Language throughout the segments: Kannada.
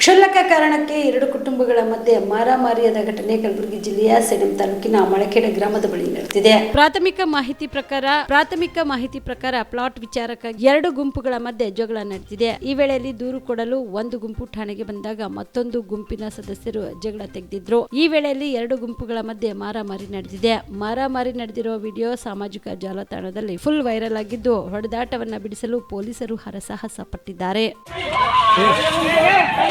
ಕ್ಷುಲ್ಲಕ ಕಾರಣಕ್ಕೆ ಎರಡು ಕುಟುಂಬಗಳ ಮಧ್ಯೆ ಮಾರಾಮಾರಿಯಾದ ಘಟನೆ ಕಲಬುರಗಿ ಜಿಲ್ಲೆಯ ಸೇಡಂ ತಾಲೂಕಿನ ಮಳಖೇಡ ಗ್ರಾಮದ ಬಳಿ ನಡೆದಿದೆ. ಪ್ರಾಥಮಿಕ ಮಾಹಿತಿ ಪ್ರಕಾರ ಪ್ರಾಥಮಿಕ ಮಾಹಿತಿ ಪ್ರಕಾರ ಪ್ಲಾಟ್ ವಿಚಾರಕ್ಕಾಗಿ ಎರಡು ಗುಂಪುಗಳ ಮಧ್ಯೆ ಜಗಳ ನಡೆದಿದೆ. ಈ ವೇಳೆಯಲ್ಲಿ ದೂರು ಕೊಡಲು ಒಂದು ಗುಂಪು ಠಾಣೆಗೆ ಬಂದಾಗ ಮತ್ತೊಂದು ಗುಂಪಿನ ಸದಸ್ಯರು ಜಗಳ ತೆಗೆದಿದ್ರು. ಈ ವೇಳೆಯಲ್ಲಿ ಎರಡು ಗುಂಪುಗಳ ಮಧ್ಯೆ ಮಾರಾಮಾರಿ ನಡೆದಿದೆ. ಮಾರಾಮಾರಿ ನಡೆದಿರುವ ವಿಡಿಯೋ ಸಾಮಾಜಿಕ ಜಾಲತಾಣದಲ್ಲಿ ಫುಲ್ ವೈರಲ್ ಆಗಿದ್ದು ಹೊಡೆದಾಟವನ್ನ ಬಿಡಿಸಲು ಪೊಲೀಸರು ಹರಸಾಹಸ ಪಟ್ಟಿದ್ದಾರೆ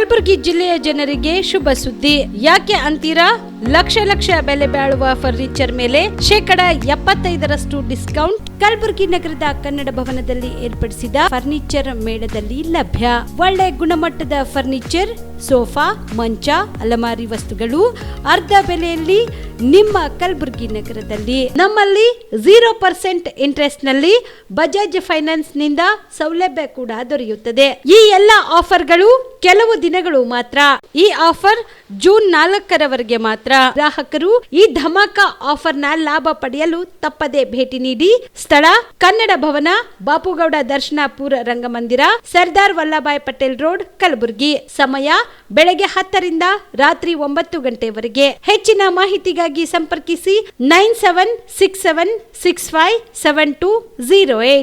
ಕಲಬುರಗಿ ಜಿಲ್ಲೆಯ ಜನರಿಗೆ ಶುಭ ಸುದ್ದಿ. ಯಾಕೆ ಅಂತೀರಾ? ಲಕ್ಷ ಲಕ್ಷ ಬೆಲೆ ಬಾಳುವ ಫರ್ನಿಚರ್ ಮೇಲೆ ಶೇಕಡ ಎಪ್ಪತ್ತೈದರಷ್ಟು ಡಿಸ್ಕೌಂಟ್ ಕಲಬುರಗಿ ನಗರದ ಕನ್ನಡ ಭವನದಲ್ಲಿ ಏರ್ಪಡಿಸಿದ ಫರ್ನಿಚರ್ ಮೇಳದಲ್ಲಿ ಲಭ್ಯ. ಒಳ್ಳೆ ಗುಣಮಟ್ಟದ ಫರ್ನಿಚರ್ ಸೋಫಾ, ಮಂಚ, ಅಲಮಾರಿ ವಸ್ತುಗಳು ಅರ್ಧ ಬೆಲೆಯಲ್ಲಿ ನಿಮ್ಮ ಕಲಬುರಗಿ ನಗರದಲ್ಲಿ. ನಮ್ಮಲ್ಲಿ ಜೀರೋ ಪರ್ಸೆಂಟ್ ಇಂಟ್ರೆಸ್ಟ್ನಲ್ಲಿ ಬಜಾಜ್ ಫೈನಾನ್ಸ್ನಿಂದ ಸೌಲಭ್ಯ ಕೂಡ ದೊರೆಯುತ್ತದೆ. ಈ ಎಲ್ಲ ಆಫರ್ಗಳು ಕೆಲವು ದಿನಗಳು ಮಾತ್ರ. ಈ ಆಫರ್ ಜೂನ್ ನಾಲ್ಕರವರೆಗೆ ಮಾತ್ರ. ಗ್ರಾಹಕರು ಈ ಧಮಾಕ ಆಫರ್ನ ಲಾಭ ಪಡೆಯಲು ತಪ್ಪದೆ ಭೇಟಿ ನೀಡಿ. ಸ್ಥಳ ಕನ್ನಡ ಭವನ, ಬಾಪುಗೌಡ ದರ್ಶನಾಪುರ ರಂಗಮಂದಿರ, ಸರ್ದಾರ್ ವಲ್ಲಭಾಯ್ ಪಟೇಲ್ ರೋಡ್, ಕಲಬುರಗಿ. ಸಮಯ ಬೆಳಗ್ಗೆ ಹತ್ತರಿಂದ ರಾತ್ರಿ ಒಂಬತ್ತು ಗಂಟೆವರೆಗೆ. ಹೆಚ್ಚಿನ ಮಾಹಿತಿಗಾಗಿ ಸಂಪರ್ಕಿಸಿ nine seven six seven six five seven two zero eight.